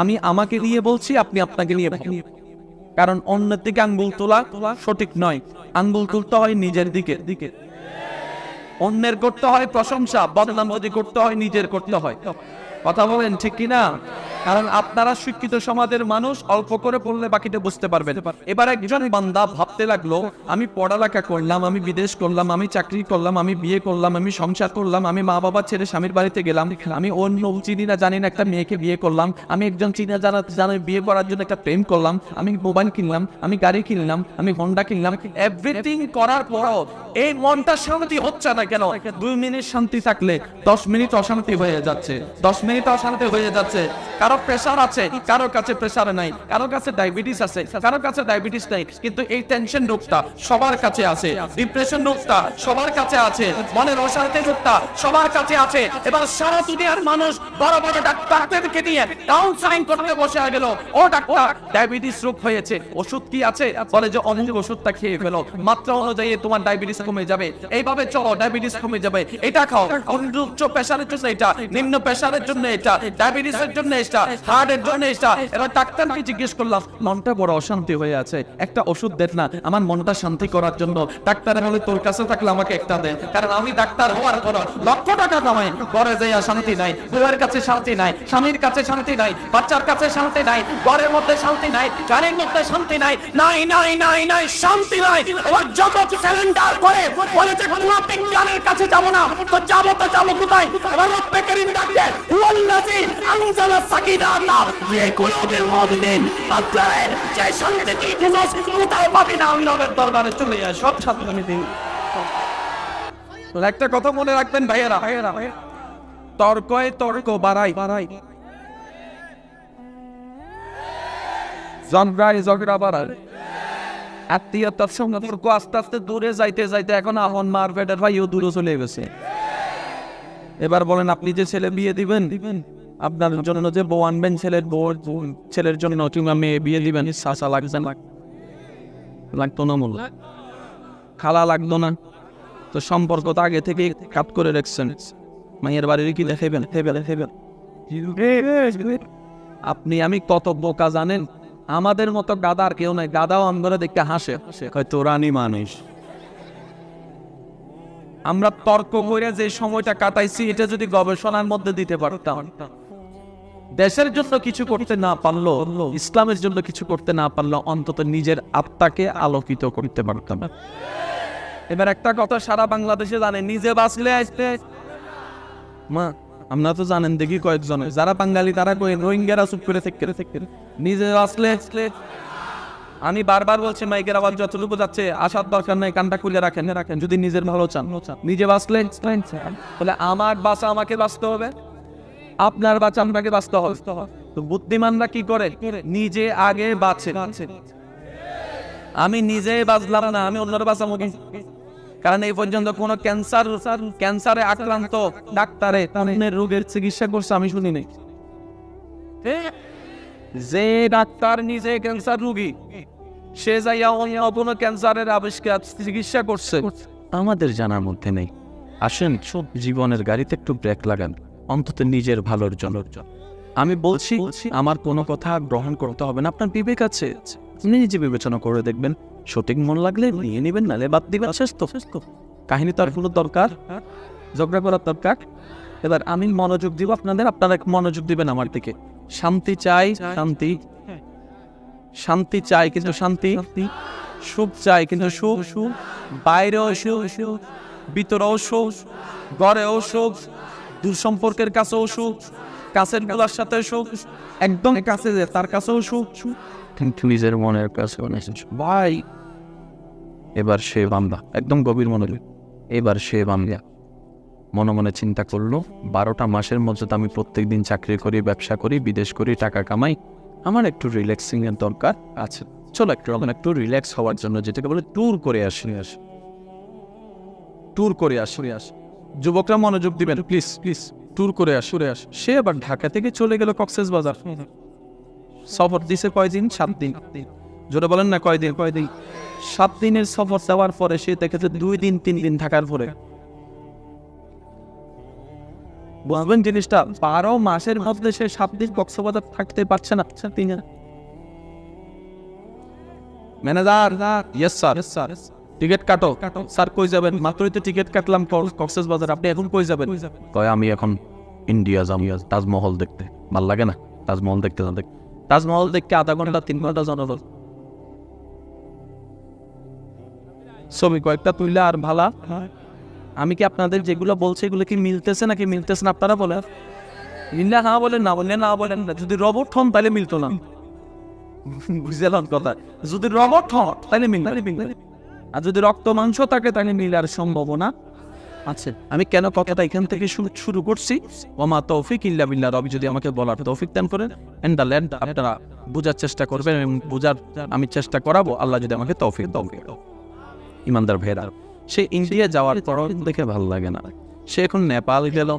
আমি আমাকে নিয়ে বলছি, আপনি আপনাকে নিয়ে। কারণ অন্যের দিকে আঙ্গুল তোলা সঠিক নয়। আঙ্গুল তুলতে হয় নিজের দিকে। দিকে অন্যের করতে হয় প্রশংসা, বদনাম যদি করতে হয়, নিজের করতে হয়। কথা বলেন ঠিক কি না কারণ আপনারা শিক্ষিত সমাজের মানুষ অল্প করে পড়লে বাকিটা বুঝতে পারবেন। এবার একজন বান্দা ভাবতে লাগল আমি পড়ালেখা করলাম আমি বিদেশ করলাম আমি চাকরি করলাম আমি বিয়ে করলাম আমি সংসার করলাম আমি মা বাবা ছেড়ে স্বামীর বাড়িতে গেলাম আমি অন্য চিনি না জানি না একটা মেয়েকে বিয়ে করলাম আমি একজন চিনা জানা জানা বিয়ে করার জন্য একটা প্রেম করলাম আমি মোবাইল কিনলাম আমি গাড়ি কিনলাম আমি হন্ডা কিনলাম এভরিথিং করার পরও এই মনটা শান্তি হচ্ছে না কেন? দুই মিনিট শান্তি থাকলে দশ মিনিট অশান্তি হয়ে যাচ্ছে দশ মিনিট অশান্তি হয়ে যাচ্ছে। কারও প্রেশার আছে, কারও কাছে প্রেশার নাই, কারও কাছে ডায়াবেটিস আছে, কারও কাছে ডায়াবেটিস নাই, কিন্তু এই টেনশন রোগটা সবার কাছে আছে ডিপ্রেশন রোগটা সবার কাছে আছে, মনের অশান্তি রোগটা সবার কাছে আছে। এবার সারা দুনিয়ার মানুষ বড় বড় ডাক্তারদেরকে নিয়ে কাউন্সেলিং করতে বসে গেল। ও ডাক্তার ডায়াবেটিস রোগ হয়েছে, ওষুধ কি আছে? বলে যে অমুক ওষুধটা খেয়ে ফেলো, মাত্রা অনুযায়ী তোমার ডায়াবেটিস কমে যাবে। এইভাবে চলো ডায়াবেটিস কমে যাবে। এটা খাও উচ্চ প্রেশারের জন্য এটা, নিম্ন প্রেশারের জন্য এটা ডায়াবেটিসের জন্য এটা। হার্টের জন্য এটা। এবার ডাক্তারকে জিজ্ঞেস করলাম মনটা বড় অশান্তি হয়ে আছে একটা ওষুধ দেন না আমার মনটা শান্তি করার জন্য। ডাক্তার বলে তোর কাছে থাকলে আমাকে একটা দেন কারণ আমি ডাক্তার হওয়ার পর লক্ষ টাকা কামাই। ঘরে যাইয়া শান্তি নাই বউয়ের কাছে শান্তি নাই স্বামীর কাছে শান্তি নাই বাচ্চার কাছে শান্তি নাই ঘরের মধ্যে শান্তি নাই গাড়ির মধ্যে শান্তি নাই নাই নাই নাই নাই শান্তি নাই। এবার যত সিলিন্ডার করে বলেছে কোনো বিজ্ঞানের কাছে যাব না। তো যাব তো যাব কোথায়? এবার করিম ডাকছে আনজালা একটা কথা মনে রাখবেন ভাইয়েরা। ভাইয়েরা তর্কয় তর্ক বাড়াই বাড়াই আত্মীয়তার সঙ্গে তর্ক আস্তে আস্তে দূরে যাইতে যাইতে এখন আহন মার ফেডার ভাইও দূরে চলে গেছে। এবার বলেন, আপনি যে ছেলে বিয়ে দিবেন দিবেন? আপনার জন্য যে বউ আনবেন ছেলের বউ ছেলের জন্য কিংবা মেয়ে বিয়ে দিবেন শাসা লাগছে না। লাগতো না মূল খালা লাগতো না। তো সম্পর্ক তো আগে থেকে কাট করে রাখছেন। মাইয়ের বাড়ির কি দেখাইবেন হেবেন হেবেন আপনি আমি কত বোকা জানেন? আমাদের মতো গাদার কেউ নাই। গাদাও আমরা দেখতে হাসে। হয়তো রানী মানুষ। আমরা তর্ক করে যে সময়টা কাটাইছি এটা যদি গবেষণার মধ্যে দিতে পারতাম। দেশের জন্য কিছু করতে না পারল ইসলামের জন্য কিছু করতে না পারল অন্তত নিজের আত্মাকে আলোকিত করতে পারতাম। এবার একটা কথা সারা বাংলাদেশে জানে নিজে বাঁচলে আসতে। মা, আমরা তো জানেন দেখি কয়েকজন। যারা বাঙালি, তারা কই, রোহিঙ্গারা চুপ করে থেকে। থেকে নিজে আসলে আসলে। আমি বারবার বলছি, মাইকের আওয়াজ যতটুকু যাচ্ছে, আসার দরকার নাই, কানটা খুলে রাখেন। রাখেন যদি নিজের ভালো চান, নিজে বাঁচলে। বলে আমার বাঁচা আমাকে বাঁচতে হবে। আপনার বাঁচা আপনাকে বাঁচতে হবে। তো বুদ্ধিমানরা কি করে? নিজে আগে বাঁচে। আমি নিজে বাঁচলাম না, আমি অন্যরা বাঁচাবো? কারণ এই পর্যন্ত কোনো ক্যান্সার, ক্যান্সারে আক্রান্ত ডাক্তারে তাদের রোগের চিকিৎসা করছে আমি শুনি নাই। যে ডাক্তার নিজে ক্যান্সার রোগী, সে যাইয়া অন্য কোনো ক্যান্সারের আবিষ্কার চিকিৎসা করছে। আমাদের জানার মধ্যে নেই। আসেন সব জীবনের গাড়িতে একটু ব্রেক লাগান। অন্তত নিজের ভালোর জন্য। আমি বলছি, আমার কোনো কথা গ্রহণ করতে হবে না, আপনার বিবেক আছে। আপনি নিজে বিবেচনা করে দেখবেন, সঠিক মন লাগলে নিয়ে নেবেন, নালে বাদ দিবেন শেষ তো শেষ তো কাহিনী কোনো দরকার? ঝগড়া করার দরকার? এবার আমি মনোযোগ দিব আপনাদের, আপনারা এক মনোযোগ দিবেন আমার দিকে। শান্তি চাই, শান্তি। শান্তি চাই কিন্তু শান্তি। সুখ চাই কিন্তু সুখ। সুখ বাইরেও সুখ সুখ, ভিতরেও সুখ, ঘরেও সুখ। দূর সম্পর্কের কাছেও সুখ কাছেরগুলার সাথে সুখ একদম কাছে যে তার কাছেও সুখ। সুখ কিন্তু নিজের মনের কাছে ভাই। এবার সে বান্দা একদম গভীর মনোযোগ। এবার সে বান্দা মনে মনে চিন্তা করল বারোটা মাসের মধ্যে তো আমি প্রত্যেক দিন চাকরি করি ব্যবসা করি বিদেশ করি টাকা কামাই। আমার একটু রিল্যাক্সিং এর দরকার আছে। চলো একটু এখন একটু রিল্যাক্স হওয়ার জন্য যেটাকে বলে ট্যুর করে আসি। আস। ট্যুর করে আসি আস। যুবকরা মনোযোগ দিবেন। প্লিজ প্লিজ ট্যুর করে আস ঘুরে আস। সে আবার ঢাকা থেকে চলে গেল কক্সেস বাজার। সফর দিছে কয়দিন? সাত দিন। জোরে বলেন না কয়দিন? কয়দিন? সাত দিনের সফর যাওয়ার পরে সে দেখেছে দুই দিন তিন দিন থাকার পরে বুঝবেন জিনিসটা? বারো মাসের মধ্যে সে সাত দিন কক্সবাজার থাকতে পারছে না। তিন manager yes sir sir ticket কাটো। স্যার কই যাবেন? মাত্রই তো টিকিট কাটলাম কক্সেস বাজার আপনি এখন কই যাবেন? কয় আমি এখন ইন্ডিয়া যাম। তাজমহল দেখতে। ভালো লাগে না? তাজমহল দেখতে না দেখতে তাজমহল দেখতে আধা ঘণ্টা তিন ঘণ্টা জানালো ছবি কয়েকটা তুইলে আর ভালা। আমি কি আপনাদের যেগুলো বলছে এগুলো কি মিলতেছে নাকি মিলতেছে না আপনারা বলেন? মিললে হ্যাঁ বলেন না বললে না বলেন। না যদি রবট হন তাহলে মিলতো না। বুঝলেন কথা? যদি রবট হন তাহলে মিল তাহলে মিল আর যদি রক্ত, মাংস থাকে, তাহলে মিলার সম্ভাবনা আছে। আমি কেন কথাটা এখান থেকে শুরু করছি? ওমা তৌফিক ইল্লা বিল্লাহ। রবি যদি আমাকে বলার তৌফিক দান করেন এন্ড দ্য ল্যান্ড আপনারা বোঝার চেষ্টা করবেন এবং বোঝার আমি চেষ্টা করাবো, আল্লাহ যদি আমাকে তৌফিক তৌফিক ইমানদার ভেড়ার সে ইন্ডিয়া যাওয়ার পর দেখে ভালো লাগে না। সে এখন নেপাল গেল,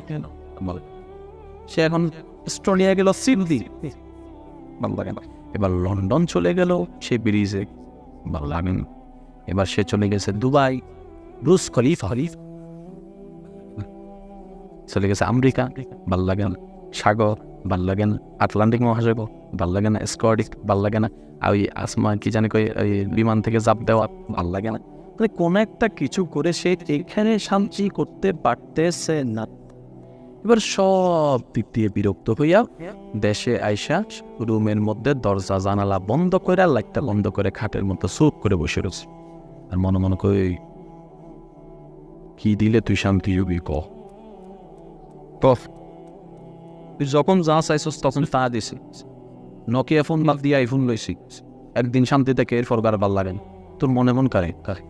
সে এখন অস্ট্রেলিয়া গেল সিডনি ভালো লাগে না। এবার লন্ডন চলে গেল, সে ব্রিজে ভালো লাগে না। এবার সে চলে গেছে দুবাই ব্রুস খলিফ। হরিফ চলে গেছে আমেরিকা, ভালো লাগে না সাগর, ভালো লাগে না আটলান্টিক মহাসাগর, ভালো লাগে না স্কটিক ভালো লাগে না আর ওই আসমা কি জানি কই, ওই বিমান থেকে জাপ দেওয়া, ভালো লাগে না। মানে কোনো একটা কিছু করে সে এখানে শান্তি করতে পারতেছে না। এবার সব দিক দিয়ে বিরক্ত হইয়া দেশে আইসা রুমের মধ্যে দরজা জানালা বন্ধ করে লাইটটা বন্ধ করে খাটের মধ্যে সুপ করে বসে রয়েছে। আর মনে মনে কই কি দিলে তুই শান্তি হবি ক কফ তুই যখন যা চাইছস তখন তা দিছি নকিয়া ফোন বাদ দিয়ে আইফোন লইছি একদিন শান্তি থেকে এরপর গার ভালো লাগে না। তোর মনে মন কারে কারে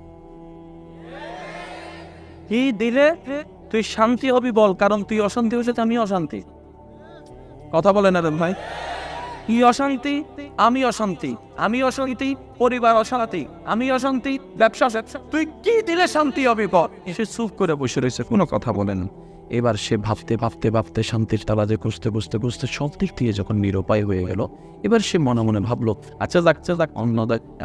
কি দিলে তুই শান্তি হবি বল কারণ তুই অশান্তি হয়েছে আমি অশান্তি কথা বলে না রে ভাই কি অশান্তি, আমি অশান্তি আমি অশান্তি, পরিবার অশান্তি, আমি অশান্তি, ব্যবসা তুই কি দিলে শান্তি হবে বল? সে চুপ করে বসে রয়েছে, কোনো কথা বলে না। এবার সে ভাবতে ভাবতে ভাবতে শান্তির তালাজে খুঁজতে খুঁজতে খুঁজতে সব দিক দিয়ে যখন নিরুপায় হয়ে গেল, এবার সে মনে মনে ভাবলো আচ্ছা যাক আচ্ছা যাক, অন্য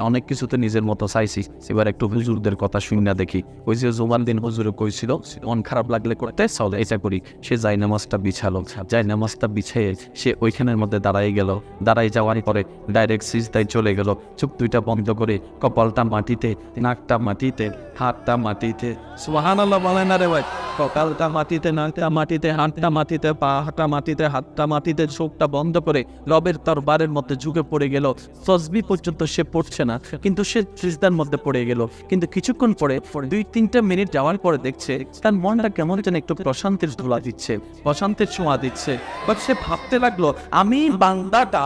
অনেক কিছুতে নিজের মতো চাইছি। এবার একটু হুজুরদের কথা শুনি না দেখি। ওই যে জুমার দিন হুজুরে কইছিল, মন খারাপ লাগলে করতে চলে এটা করি। সে যাই নামাজটা বিছালো। যাই নামাজটা বিছিয়ে সে ওইখানের মধ্যে দাঁড়াই গেল। দাঁড়াই যাওয়ার পরে ডাইরেক্ট সিজদায় চলে গেল। চোখ দুইটা বন্ধ করে কপালটা মাটিতে, নাকটা মাটিতে, হাতটা মাটিতে। সুহান আল্লাহ বলে না রে ভাই, কপালটা মাটিতে নাকটা মাটিতে, হাতটা মাটিতে, পা মাটিতে, হাতটা মাটিতে, চোখটা বন্ধ করে রবের তরবারের মধ্যে ঝুঁকে পড়ে গেল। তসবি পর্যন্ত সে পড়ছে না, কিন্তু সে সিজদার মধ্যে পড়ে গেল। কিন্তু কিছুক্ষণ পরে, দুই তিনটা মিনিট যাওয়ার পরে দেখছে, তার মনটা কেমন যেন একটু প্রশান্তির ধুলা দিচ্ছে, প্রশান্তির ছোঁয়া দিচ্ছে। বাট সে ভাবতে লাগল, আমি বান্দাটা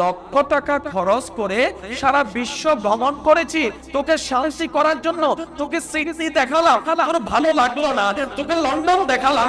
লক্ষ টাকা খরচ করে সারা বিশ্ব ভ্রমণ করেছি, তোকে শান্তি করার জন্য, তোকে সিডনি দেখালাম তোর ভালো লাগল না, তোকে লন্ডন দেখালাম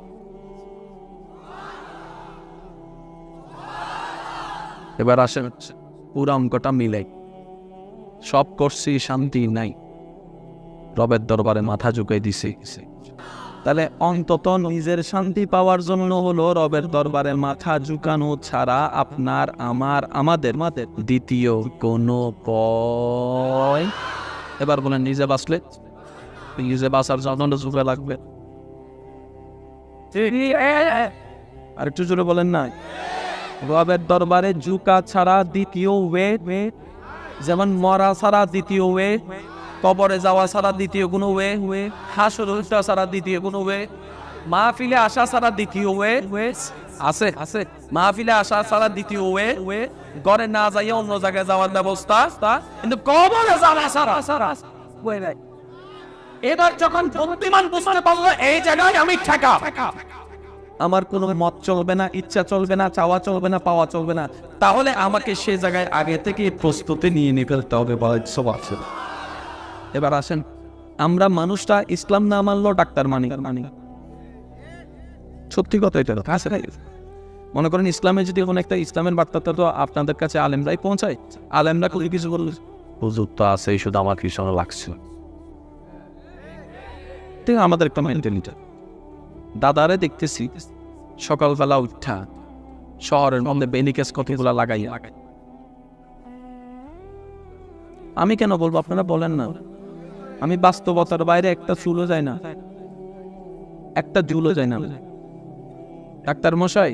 এবার আসেন পুরা অঙ্কটা মিলাই সব করছি শান্তি নাই। রবের দরবারে মাথা ঝুঁকাই দিছে। তাহলে অন্তত নিজের শান্তি পাওয়ার জন্য হলো রবের দরবারে মাথা ঝুঁকানো ছাড়া আপনার আমার আমাদের মাদের দ্বিতীয় কোনো পয়। এবার বলেন নিজে বাঁচলে? নিজে বাঁচার জন্য ঝুঁকে লাগবে। আর একটু জোরে বলেন না রবের দরবারে জুকা ছাড়া দ্বিতীয় ওয়ে, যেমন মরা ছাড়া দ্বিতীয় ওয়ে, কবরে যাওয়া ছাড়া দ্বিতীয় কোনো ওয়ে ওয়ে হাসর ছাড়া দ্বিতীয় কোনো ওয়ে, মাহফিলে আসা ছাড়া দ্বিতীয় ওয়ে, আছে আছে, মাহফিলে আসা ছাড়া দ্বিতীয় ওয়ে ওয়ে ঘরে না যাইয়ে অন্য জায়গায় যাওয়ার ব্যবস্থা, কিন্তু কবরে যাওয়া ছাড়া ছাড়া এবার যখন বুদ্ধিমান বুঝতে পারল, এই জায়গায় আমি ঠেকা। আমার কোনো মত চলবে না ইচ্ছা চলবে না চাওয়া চলবে না পাওয়া চলবে না। তাহলে আমাকে সে জায়গায় আগে থেকে প্রস্তুতি নিয়ে নিয়ে ফেলতে হবে বলে সব আছে। এবার আসেন আমরা মানুষটা ইসলাম না মানলো ডাক্তার মানি। মানি সত্যি কথা এটা আছে মনে করেন ইসলামে যদি কোনো একটা ইসলামের বার্তাটা তো আপনাদের কাছে আলেমরাই পৌঁছায়। আলেমরা কোনো কিছু বললে হুজুর তো আছে শুধু আমার কিছু লাগছে। ঠিক আমাদের একটা মেন্টালিটি দাদারে দেখতেছি। সকালবেলা উঠা, শহরের মধ্যে বেনিকেস কতগুলা লাগাই আমি কেন বলব, আপনারা বলেন না। আমি বাস্তবতার বাইরে একটা চুলও যায় না। একটা চুলও যায় না ডাক্তার মশাই,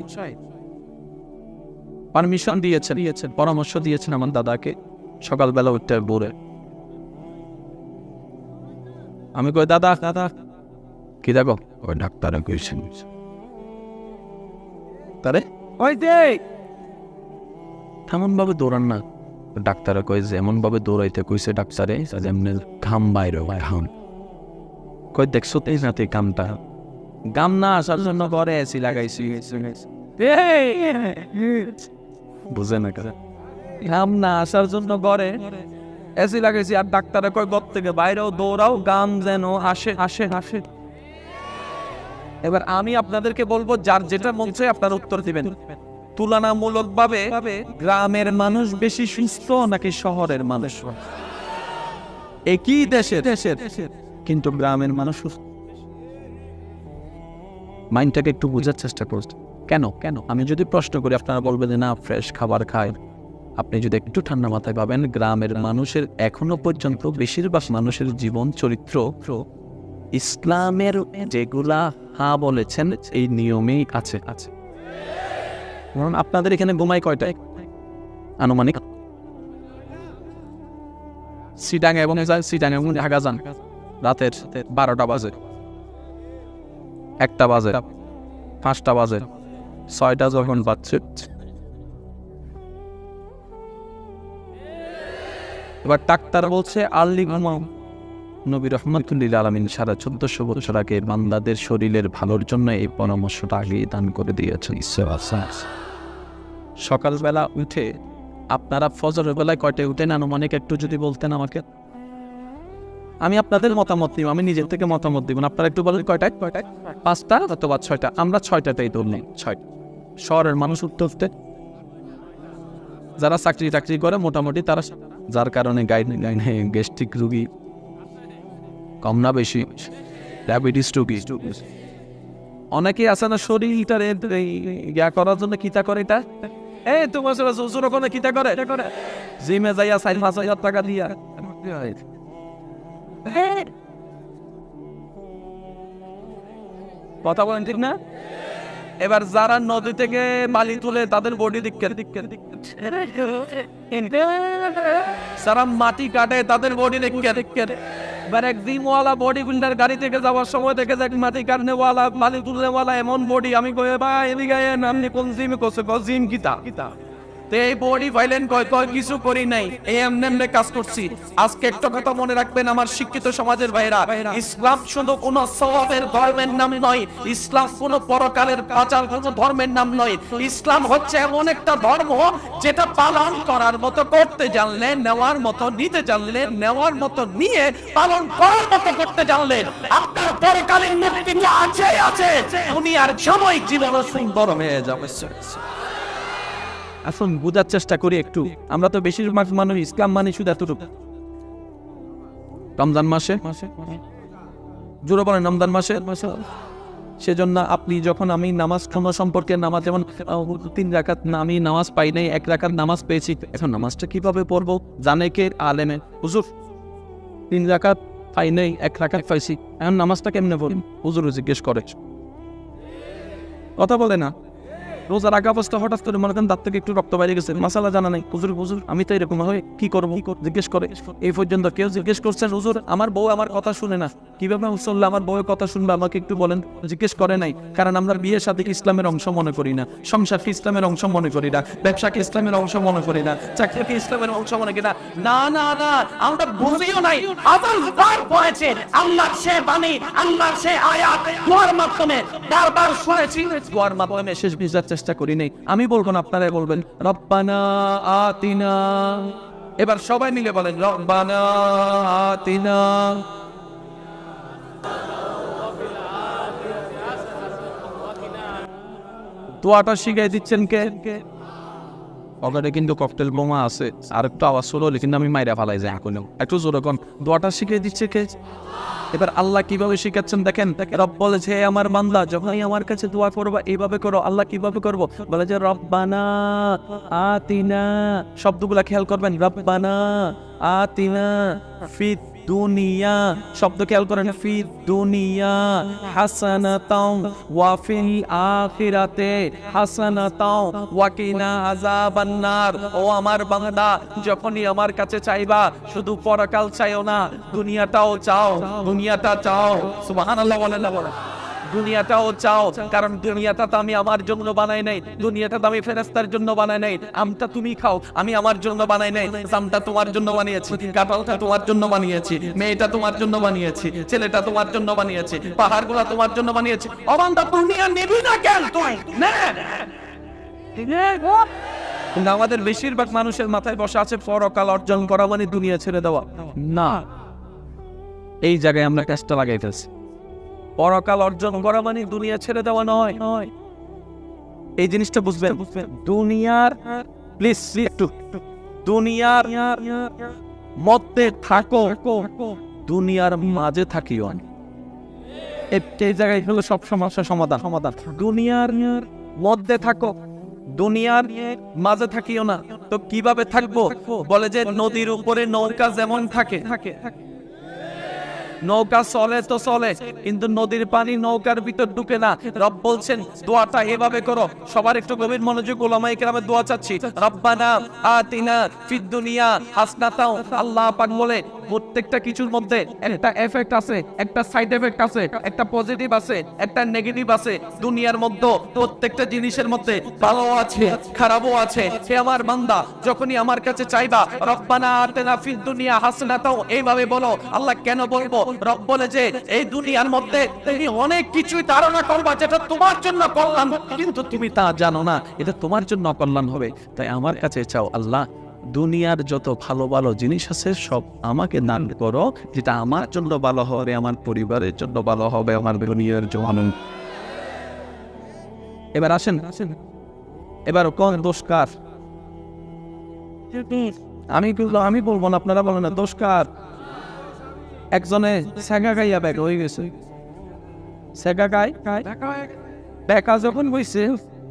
পারমিশন দিয়েছেন দিয়েছেন, পরামর্শ দিয়েছেন আমার দাদাকে, সকালবেলা উঠতে বোরে আমি কই, দাদা দাদা, কি দেখো? ওই ডাক্তার কইছেন। তারে? ওই দে তেমন ভাবে দৌড়ান না। ডাক্তারে কই যে এমন ভাবে দৌড়াইতে কইছে ডাক্তারে যেমনি ঘাম বাইরে ঘাম কই দেখছ তেই না কামটা গাম না আসার জন্য ঘরে এসি লাগাইছি। বুঝে না কারা? ঘাম না আসার জন্য ঘরে এসি লাগাইছি আর ডাক্তারে কয় গর থেকে বাইরেও দৌড়াও গাম যেন আসে আসে আসে। এবার আমি আপনাদেরকে বলব, যার যেটা মন চায় আপনার উত্তর দিবেন। তুলনামূলক ভাবে গ্রামের মানুষ বেশি সুস্থ নাকি শহরের মানুষ? একই দেশের। দেশের কিন্তু গ্রামের মানুষ সুস্থ। মাইন্ডটাকে একটু বোঝার চেষ্টা করছে। কেন? কেন? আমি যদি প্রশ্ন করি, আপনারা বলবেন না, ফ্রেশ খাবার খায় আপনি যদি একটু ঠান্ডা মাথায় পাবেন গ্রামের মানুষের এখনও পর্যন্ত বেশিরভাগ মানুষের জীবন চরিত্র ইসলামের যেগুলা হা বলেছেন, এই নিয়মেই আছে। আছে কারণ আপনাদের এখানে ঘুমাই কয়টায় আনুমানিক। সিটাং এবং সিটাং এবং ঢাকা যান রাতের বারোটা বাজে। একটা বাজে। পাঁচটা বাজে। ছয়টা যখন বাজছে। এবার ডাক্তার বলছে আর্লি ঘুমাও। নবী রহমতুল্লিল আলমিন সারা চোদ্দশো বছর আগে বান্দাদের শরীরের ভালোর জন্য এই পরামর্শটা আগেই দান করে দিয়েছেন সকালবেলা উঠে আপনারা ফজরের বেলায় কয়টায় উঠেন আনুমানিক একটু যদি বলতেন আমাকে আমি আপনাদের মতামত দিব আমি নিজের থেকে মতামত দিব। আপনারা একটু বলেন কয়টায় কয়টায় পাঁচটা অথবা ছয়টা আমরা ছয়টাতেই ধরলাম ছয়টা শহরের মানুষ উঠতে উঠতে যারা চাকরি টাকরি করে মোটামুটি তারা যার কারণে গাইড গাইনে রুগী কম না বেশি। ডায়াবেটিস রুগী অনেকেই আছে না শরীরটার ইয়া করার জন্য কিতা করে এটা? এ, তোমার সাথে শ্বশুর ওখানে কিতা করে? জিমে যাইয়া চার, পাঁচ হাজার টাকা দিয়া। কথা বলেন ঠিক না? এবার যারা নদী থেকে বালি তুলে তাদের বডি দিক যারা মাটি কাটে তাদের বডি দিকে এবার এক জিমওয়ালা বডি বিল্ডার গাড়ি থেকে যাওয়ার সময় দেখে যাক মাটি কাটনেওয়ালা বালি তুলনেওয়ালা, এমন বডি আমি কয়ে ভাই, এদিকে নাম নি কোন জিম করছে? জিম কিতা কিতা ইসলাম হচ্ছে এমন একটা ধর্ম যেটা পালন করার মতো, করতে জানলে, নেওয়ার মতো, নিতে জানলে, নেওয়ার মতো, নিয়ে পালন করার মতো, করতে জানলে আপনার পরকালীন আছে আছে। উনি আর সাময়িক জীবন সুন্দর হয়ে যাবে আসুন, বোঝার চেষ্টা করি একটু। আমরা তো বেশিরভাগ মানুষ ইসলাম মানে শুধু এতটুকু। রমজান মাসে? জোরে বলেন, রমজান মাসে? সেজন্য আপনি যখন আমি নামাজ কোনো সম্পর্কে নামাজ যেমন তিন রাকাত আমি নামাজ পাই নাই, এক রাকাত নামাজ পেয়েছি। এখন নামাজটা কীভাবে পড়ব? জানে কে? আলেমে। হুজুর, তিন রাকাত পাই নাই, এক রাকাত পাইছি। এখন নামাজটা কেমনে পড়ি হুজুর জিজ্ঞেস করে। কথা বলে না। রোজার আগে অবস্থা হঠাৎ করে মনে করেন দাঁত থেকে একটু রক্ত বাইরে গেছে। মাসালা জানা নাই। হুজুর হুজুর, আমি তো এরকম হয়, কি করব? জিজ্ঞেস করে। এই পর্যন্ত কেউ জিজ্ঞেস করছেন হুজুর, আমার বউ আমার কথা শুনে না। কীভাবে মুসল্লা আমার বউয়ের কথা শুনবে? আমাকে একটু বলেন। জিজ্ঞেস করে নাই। কারণ আমরা বিয়ের সাথে ইসলামের অংশ মনে করি না। সংসারকে ইসলামের অংশ মনে করি না। ব্যবসাকে ইসলামের অংশ মনে করি না। চাকরিকে ইসলামের অংশ মনে করি না। না না না, আমরা বুঝিও নাই। আদাল বার পড়েছে? আল্লাহর সে বাণী, আল্লাহর সে আয়াত, দোয়ার মাধ্যমে। বারবার শুনেছি। দোয়ার মাধ্যমে শেষ বুঝার চেষ্টা করি নাই। আমি বলব না আপনারা বলবেন, রব্বানা আতিনা। এবার সবাই মিলে বলেন, রব্বানা আতিনা। দোয়াটা শিখাই দিচ্ছেন কে? পকেটে কিন্তু ককটেল বোমা আছে, আর একটু আওয়াজ শুরু হলে, কিন্তু আমি মাইরা ফালাই যাই এখন। একটু জোরে কোন, দোয়াটা শিখিয়ে দিচ্ছে কে? এবার আল্লাহ কীভাবে শিখাচ্ছেন দেখেন? রব বলেছে "হে আমার বান্দা, যখনই আমার কাছে দোয়া করবা, এইভাবে করো, আল্লাহ কীভাবে করব? বলে যে, রব্বানা আতিনা। শব্দগুলা খেয়াল করবেন, রব্বানা আতিনা ফিদ দুনিয়া, শব্দ খেয়াল করেন ফি দুনিয়া, হাসানাতাও ওয়া ফিল আখিরাতে, হাসানাতাও ওয়া কিনা আযাবান্নার। ও আমার বান্দা, যখনই আমার কাছে চাইবা, শুধু পরকাল চাইও না, দুনিয়াটাও চাও, দুনিয়াটা চাও। সুবহানাল্লাহ বলেন না বলেন। দুনিয়াটাও চাও, কারণ দুনিয়াটা তো আমি আমার জন্য বানাই নাই, দুনিয়াটা তো আমি ফেরেস্তার জন্য বানাই নাই, আমটা তুমি খাও, আমি আমার জন্য বানাই নাই, জামটা তোমার জন্য বানিয়েছি, কাঁঠালটা তোমার জন্য বানিয়েছি, মেয়েটা তোমার জন্য বানিয়েছি, ছেলেটা তোমার জন্য বানিয়েছি, পাহাড়গুলা তোমার জন্য বানিয়েছি অবান্ধা দুনিয়া নিবি না কেন তুই। কিন্তু আমাদের বেশিরভাগ মানুষের মাথায় বসে আছে পরকাল অর্জন করা মানে দুনিয়া ছেড়ে দেওয়া। না, এই জায়গায় আমরা কাজটা লাগাই ফেলছি। পরকাল অর্জন করা মানে দুনিয়া ছেড়ে দেওয়া নয়। এই জিনিসটা বুঝবেন? দুনিয়ার প্লিজ একটু। দুনিয়ার মধ্যে থাকো, দুনিয়ার মাঝে থাকিও। এই জায়গায় হলো সব সমস্যার সমাধান। সমাধান দুনিয়ার মধ্যে থাকো, দুনিয়ার মাঝে থাকিও না। তো কীভাবে থাকব? বলে যে নদীর উপরে নৌকা যেমন থাকে থাকে নৌকা চলে তো চলে, কিন্তু নদীর পানি নৌকার ভিতর ঢুকে না। রব বলছেন, দোয়াটা এভাবে করো। সবার একটু গভীর মনোযোগ ওলামাই কেরামে দোয়া চাচ্ছি। রব্বানা আতিনা ফিদ দুনিয়া হাসনাতাও। আল্লাহ পাক বলে, প্রত্যেকটা কিছুর মধ্যে একটা এফেক্ট আছে, একটা সাইড এফেক্ট আছে, একটা পজিটিভ আছে, একটা নেগেটিভ আছে। দুনিয়ার মধ্যে প্রত্যেকটা জিনিসের মধ্যে ভালো আছে, খারাপও আছে। সে আমার বান্দা, যখনই আমার কাছে চাইবা, রব্বানা আতিনা ফিদ দুনিয়া হাসনাতাও, এইভাবে বলো। আল্লাহ কেন বলব? রব এই দুনিয়ার মধ্যে তুমি অনেক কিছুই ধারণা করবা যেটা তোমার জন্য কল্যাণ। কিন্তু তুমি তা জানো না এটা তোমার জন্য কল্যাণ হবে। তাই আমার কাছে চাও আল্লাহ দুনিয়ার যত ভালো ভালো জিনিস আছে সব আমাকে দান করো। যেটা আমার জন্য ভালো হবে আমার পরিবারের জন্য ভালো হবে আমার দুনিয়ার জন্য এবার আসেন আসেন এবার কোন দোষ কার? আমি আমি বলব না আপনারা বলেন না দোষ কার? একজনে সেগা গাইয়া ব্যাগ হয়ে গেছে। সেগা গাই বেকা যখন বইছে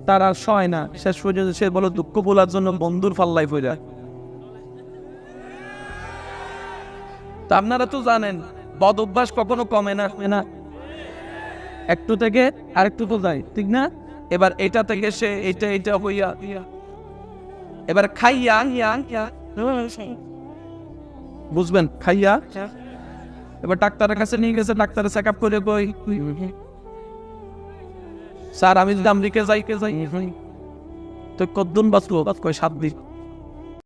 তার আর সয় না। শেষ পর্যন্ত সে বলো দুঃখ বলার জন্য বন্ধুর ফাল্লাই পড়ে তা আপনারা তো জানেন বদ অভ্যাস কখনো কমে না কমে না। একটু থেকে আরেকটু তো যায় ঠিক না? এবার এটা থেকে সে এটা এটা হইয়া এবার খাইয়া ইয়া, ইয়া, বুঝবেন খাইয়া এবার ডাক্তারের কাছে নিয়ে গেছে ডাক্তারের চেক আপ করে কই। স্যার আমি যদি আমেরিকা যাই কে যাই? তো কদ্দুন বাঁচবো? কয় সাত দিন।